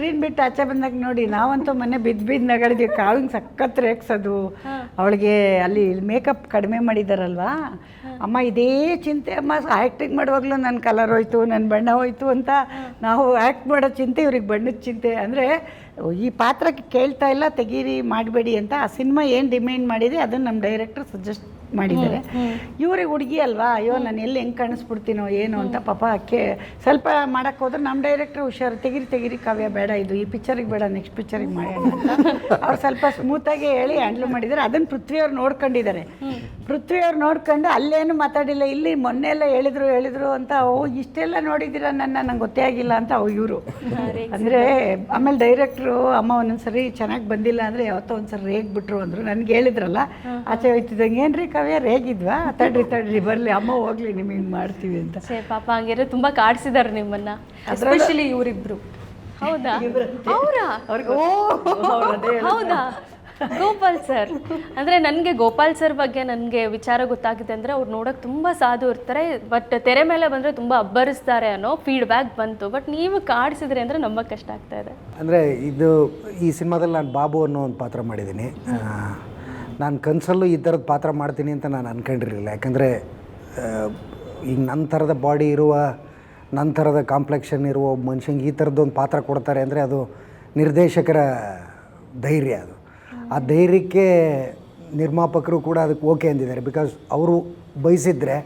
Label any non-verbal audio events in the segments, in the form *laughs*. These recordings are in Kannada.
ಸ್ಕ್ರೀನ್ ಬಿಟ್ಟು ಆಚೆ ಬಂದಾಗ ನೋಡಿ ನಾವಂತೂ ಮನೆ ಬಿದ್ದು ಬಿದ್ದು ನಗಳಿದ್ವಿ ಕಾವಿಂಗ್ ಸಖತ್ ರೇಗ್ಸೋದು ಅವಳಿಗೆ ಅಲ್ಲಿ ಮೇಕಪ್ ಕಡಿಮೆ ಮಾಡಿದಾರಲ್ವಾ? ಅಮ್ಮ ಇದೇ ಚಿಂತೆ. ಅಮ್ಮ ಆ್ಯಕ್ಟಿಂಗ್ ಮಾಡುವಾಗಲೂ ನನ್ನ ಕಲರ್ ಹೋಯ್ತು ನನ್ನ ಬಣ್ಣ ಹೋಯ್ತು ಅಂತ ನಾವು ಆ್ಯಕ್ಟ್ ಮಾಡೋ ಚಿಂತೆ ಇವ್ರಿಗೆ ಬಣ್ಣದ ಚಿಂತೆ. ಅಂದರೆ ಈ ಪಾತ್ರಕ್ಕೆ ಕೇಳ್ತಾ ಇಲ್ಲ ತೆಗೀರಿ ಮಾಡಬೇಡಿ ಅಂತ ಆ ಸಿನಿಮಾ ಏನು ಡಿಮ್ಯಾಂಡ್ ಮಾಡಿದೆ ಅದನ್ನು ನಮ್ಮ ಡೈರೆಕ್ಟರ್ ಸಜೆಸ್ಟ್ ಮಾಡಿದ್ದಾರೆ. ಇವ್ರಿಗೆ ಹುಡುಗಿ ಅಲ್ವಾ? ಅಯ್ಯೋ ನಾನು ಎಲ್ಲಿ ಹೆಂಗೆ ಕಾಣಿಸ್ಬಿಡ್ತೀನೋ ಏನು ಅಂತ ಪಾಪ ಅಕ್ಕೆ ಸ್ವಲ್ಪ ಮಾಡಕ್ಕೆ ಹೋದ್ರೆ ನಮ್ಮ ಡೈರೆಕ್ಟ್ರ್ ಹುಷಾರು. ತೆಗಿರಿ ತೆಗಿರಿ ಕಾವ್ಯ ಬೇಡ ಇದು. ಈ ಪಿಕ್ಚರಿಗೆ ಬೇಡ ನೆಕ್ಸ್ಟ್ ಪಿಕ್ಚರಿಗೆ ಮಾಡೋಣ ಅಂತ. *laughs* ಅವ್ರು ಸ್ವಲ್ಪ ಸ್ಮೂತಾಗಿ ಹೇಳಿ ಹ್ಯಾಂಡ್ಲ್ ಮಾಡಿದ್ದಾರೆ. ಅದನ್ನು ಪೃಥ್ವಿಯವ್ರು ನೋಡ್ಕೊಂಡಿದ್ದಾರೆ. ಪೃಥ್ವಿಯವ್ರು ನೋಡ್ಕೊಂಡು ಅಲ್ಲೇನು ಮಾತಾಡಿಲ್ಲ ಇಲ್ಲಿ ಮೊನ್ನೆಲ್ಲ ಹೇಳಿದ್ರು ಹೇಳಿದ್ರು ಅಂತ ಓ ಇಷ್ಟೆಲ್ಲ ನೋಡಿದ್ದೀರಾ ನನ್ನ ನಂಗೆ ಗೊತ್ತೇ ಆಗಿಲ್ಲ ಅಂತ ಅವು ಇವರು. ಅಂದರೆ ಆಮೇಲೆ ಡೈರೆಕ್ಟ್ರು ಅಮ್ಮ ಒಂದೊಂದ್ಸರಿ ಚೆನ್ನಾಗಿ ಬಂದಿಲ್ಲ ಅಂದರೆ ಯಾವತ್ತೋ ಒಂದ್ಸರಿ ರೇಗ್ಬಿಟ್ರು ಅಂದರು. ನನಗೆ ಹೇಳಿದ್ರಲ್ಲ ಆಚೆ ಹೋಯ್ತಿದ್ದಂಗೆ ಏನ್ರಿ ಕವ್ಯ ರೇಗಿದ್ವಾ ತಡ್ರಿ ತಡ್ರಿ ಬರಲಿ ಅಮ್ಮ ಹೋಗ್ಲಿ ನಿಮಗೆ ಮಾಡ್ತೀವಿ ಅಂತ. ಸೇ ಪಾಪ ಹಂಗಿದ್ರೆ ತುಂಬಾ ಕಾಡ್ಸಿದಾರೆ ನಿಮ್ಮನ್ನ. ಎಸ್ಪೆಷಲಿ ಇವರಿಬ್ರು. ಹೌದಾ? ಅವರಾ? ಹೌದಾ? ಗೋಪಾಲ್ ಸರ್. ಅಂದ್ರೆ ನನಗೆ ಗೋಪಾಲ್ ಸರ್ ಬಗ್ಗೆ ನನಗೆ ವಿಚಾರ ಗೊತ್ತಾಗಿದೆ ಅಂದ್ರೆ ಅವ್ರು ನೋಡಕ್ ತುಂಬಾ ಸಾಧು ಇರ್ತಾರೆ ಬಟ್ ತೆರೆ ಮೇಲೆ ಬಂದ್ರೆ ತುಂಬಾ ಅಬ್ಬರಿಸ್ತಾರೆ ಅನ್ನೋ ಫೀಡ್ಬ್ಯಾಕ್ ಬಂತು. ಬಟ್ ನೀವು ಕಾಡಿಸಿದ್ರೆ ಅಂದ್ರೆ ನಮ್ಮ ಕಷ್ಟ ಆಗ್ತಾ ಇದೆ. ಅಂದರೆ ಇದು ಈ ಸಿನಿಮಾದಲ್ಲಿ ನಾನು ಬಾಬು ಅನ್ನೋ ಒಂದು ಪಾತ್ರ ಮಾಡಿದ್ದೀನಿ. ನಾನು ಕನಸಲ್ಲೂ ಈ ಥರದ ಪಾತ್ರ ಮಾಡ್ತೀನಿ ಅಂತ ನಾನು ಅಂದ್ಕೊಂಡಿರಲಿಲ್ಲ ಯಾಕಂದರೆ ಈಗ ನನ್ನ ಥರದ ಬಾಡಿ ಇರುವ ನನ್ನ ಥರದ ಕಾಂಪ್ಲೆಕ್ಷನ್ ಇರುವ ಒಬ್ಬ ಮನುಷ್ಯಂಗೆ ಈ ಥರದ್ದೊಂದು ಪಾತ್ರ ಕೊಡ್ತಾರೆ ಅಂದರೆ ಅದು ನಿರ್ದೇಶಕರ ಧೈರ್ಯ ಅದು. ಆ ಧೈರ್ಯಕ್ಕೆ ನಿರ್ಮಾಪಕರು ಕೂಡ ಅದಕ್ಕೆ ಓಕೆ ಅಂದಿದ್ದಾರೆ. ಬಿಕಾಸ್ ಅವರು ಬಯಸಿದ್ರೆ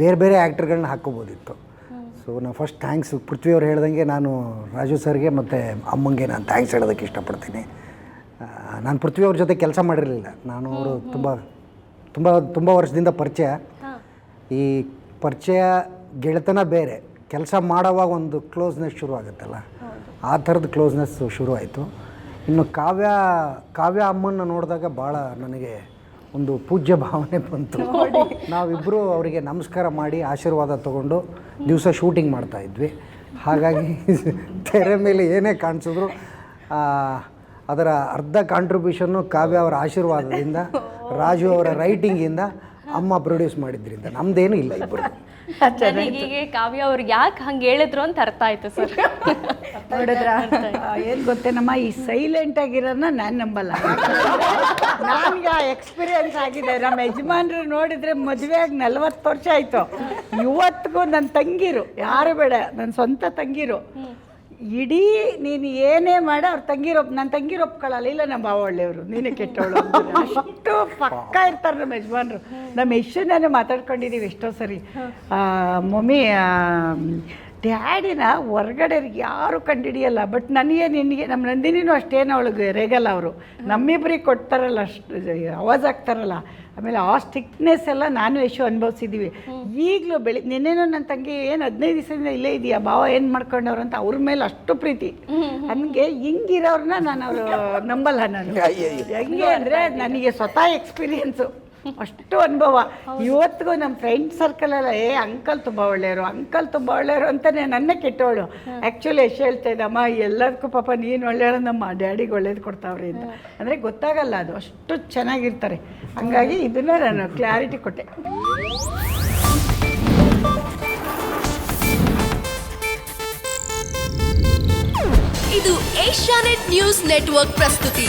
ಬೇರೆ ಬೇರೆ ಆ್ಯಕ್ಟರ್ಗಳನ್ನ ಹಾಕೋಬೋದಿತ್ತು ಸೊ ನಾನು ಫಸ್ಟ್ ಥ್ಯಾಂಕ್ಸ್ ಪೃಥ್ವಿ ಅವ್ರು ಹೇಳ್ದಂಗೆ ನಾನು ರಾಜು ಸರ್ಗೆ ಮತ್ತು ಅಮ್ಮಂಗೆ ನಾನು ಥ್ಯಾಂಕ್ಸ್ ಹೇಳೋದಕ್ಕೆ ಇಷ್ಟಪಡ್ತೀನಿ. ನಾನು ಪೃಥ್ವಿ ಅವ್ರ ಜೊತೆ ಕೆಲಸ ಮಾಡಿರಲಿಲ್ಲ. ನಾನು ಅವರು ತುಂಬ ತುಂಬ ತುಂಬ ವರ್ಷದಿಂದ ಪರಿಚಯ. ಈ ಪರಿಚಯ ಗೆಳೆತನ ಬೇರೆ. ಕೆಲಸ ಮಾಡೋವಾಗ ಒಂದು ಕ್ಲೋಸ್ನೆಸ್ ಶುರು ಆಗುತ್ತಲ್ಲ ಆ ಥರದ ಕ್ಲೋಸ್ನೆಸ್ ಶುರು ಆಯಿತು ಇನ್ನು ಕಾವ್ಯ ಕಾವ್ಯ ಅಮ್ಮನ್ನ ನೋಡಿದಾಗ ಭಾಳ ನನಗೆ ಒಂದು ಪೂಜ್ಯ ಭಾವನೆ ಬಂತು. ನಾವಿಬ್ಬರು ಅವರಿಗೆ ನಮಸ್ಕಾರ ಮಾಡಿ ಆಶೀರ್ವಾದ ತಗೊಂಡು ದಿವಸ ಶೂಟಿಂಗ್ ಮಾಡ್ತಾ ಇದ್ವಿ. ಹಾಗಾಗಿ ತೆರೆ ಮೇಲೆ ಏನೇ ಕಾಣಿಸಿದ್ರು ಅದರ ಅರ್ಧ ಕಾಂಟ್ರಿಬ್ಯೂಷನ್ನು ಕಾವ್ಯ ಅವರ ಆಶೀರ್ವಾದದಿಂದ ರಾಜು ಅವರ ರೈಟಿಂಗಿಂದ ಅಮ್ಮ ಪ್ರೊಡ್ಯೂಸ್ ಮಾಡಿದ್ರಿಂದ. ನಮ್ದೇನು ಇಲ್ಲ ಇಬ್ಬರು ಈಗ *laughs* ಕಾವ್ಯ ಅವ್ರಿಗೆ ಯಾಕೆ ಹಂಗೆ ಹೇಳಿದ್ರು ಅಂತ ಅರ್ಥ ಆಯ್ತು ಸರ್. *laughs* ನೋಡಿದ್ರ? ಏನು ಗೊತ್ತೇನಮ್ಮ ಈ ಸೈಲೆಂಟ್ ಆಗಿರೋನ ನಾನು ನಂಬಲ್ಲ. *laughs* ನನಗೆ ಆ ಎಕ್ಸ್ಪೀರಿಯನ್ಸ್ ಆಗಿದೆ. ನಮ್ಮ ಯಜಮಾನ್ರು ನೋಡಿದ್ರೆ ಮದುವೆ ಆಗಿ ನಲ್ವತ್ತು ವರ್ಷ ಆಯಿತು. ಇವತ್ತಿಗೂ ನನ್ನ ತಂಗಿರು ಯಾರು ಬೇಡ ನನ್ನ ಸ್ವಂತ ತಂಗಿರು. ಇಡೀ ನೀನು ಏನೇ ಮಾಡ, ಅವ್ರ ತಂಗಿರೊಪ್ ನನ್ನ ತಂಗಿರು ಒಪ್ಕೊಳ್ಳಲ್ಲ. ಇಲ್ಲ ನಮ್ಮ ಬಾವ ಒಳ್ಳೆಯವರು. ನೀನೇ ಕೆಟ್ಟವಳು. ಅಷ್ಟು ಪಕ್ಕ ಇರ್ತಾರೆ ನಮ್ಮ ಯಜಮಾನ್ರು. ನಮ್ಮ ಯಶು ಮಾತಾಡ್ಕೊಂಡಿದ್ದೀವಿ ಎಷ್ಟೋ ಸರಿ. ಮಮ್ಮಿ ಡ್ಯಾಡಿನ ಹೊರ್ಗಡೆ ಯಾರು ಕಂಡಿಡಿಯಲ್ಲ. ಬಟ್ ನನಗೆ ನಿನಗೆ ನಮ್ಮ ನಂದಿನಿನೂ ಅಷ್ಟೇನು ಅವಳಿಗೆ ರೇಗಲ್ಲ ಅವರು. ನಮ್ಮಿಬ್ಬರಿಗೆ ಕೊಡ್ತಾರಲ್ಲ ಅಷ್ಟು ಅವಾಜ್ ಆಗ್ತಾರಲ್ಲ ಆಮೇಲೆ ಆ ಸ್ಟಿಕ್ನೆಸ್ ಎಲ್ಲ ನಾನು ಯಶು ಅನುಭವಿಸಿದ್ದೀವಿ ಈಗಲೂ ಬೆಳಿ ನಿನ್ನೆನೂ ನನ್ನ ತಂಗಿ ಏನು ಹದಿನೈದು ದಿವಸದಿಂದ ಇಲ್ಲೇ ಇದೆಯಾ? ಭಾವ ಏನು ಮಾಡ್ಕೊಂಡವ್ರು ಅಂತ ಅವ್ರ ಮೇಲೆ ಅಷ್ಟು ಪ್ರೀತಿ. ನನಗೆ ಹಿಂಗಿರೋರನ್ನ ನಾನು ಅವರು ನಂಬಲ್ಲ ನಾನು. ಹೆಂಗೆ ಅಂದರೆ ನನಗೆ ಸ್ವತಃ ಎಕ್ಸ್ಪೀರಿಯನ್ಸು ಅಷ್ಟು ಅನುಭವ. ಇವತ್ತಿಗೂ ನಮ್ಮ ಫ್ರೆಂಡ್ ಸರ್ಕಲಲ್ಲ ಏ ಅಂಕಲ್ ತುಂಬ ಒಳ್ಳೆಯವರು ಅಂಕಲ್ ತುಂಬ ಒಳ್ಳೆಯವರು ಅಂತಲೇ ನನ್ನ ಕೆಟ್ಟವಳು ಆ್ಯಕ್ಚುಲಿ ಎಷ್ಟು ಹೇಳ್ತಾ ಇದ್ದಮ್ಮ ಎಲ್ಲದಕ್ಕೂ ಪಾಪ ನೀನು ಒಳ್ಳೆಯಳು ನಮ್ಮ ಡ್ಯಾಡಿಗೆ ಒಳ್ಳೇದು ಕೊಡ್ತಾವ್ರಿ ಅಂತ. ಅಂದರೆ ಗೊತ್ತಾಗಲ್ಲ ಅದು ಅಷ್ಟು ಚೆನ್ನಾಗಿರ್ತಾರೆ. ಹಂಗಾಗಿ ಇದನ್ನ ನಾನು ಕ್ಲಾರಿಟಿ ಕೊಟ್ಟೆ. ಇದು ಏಷ್ಯಾನೆಟ್ ನ್ಯೂಸ್ ನೆಟ್ವರ್ಕ್ ಪ್ರಸ್ತುತಿ.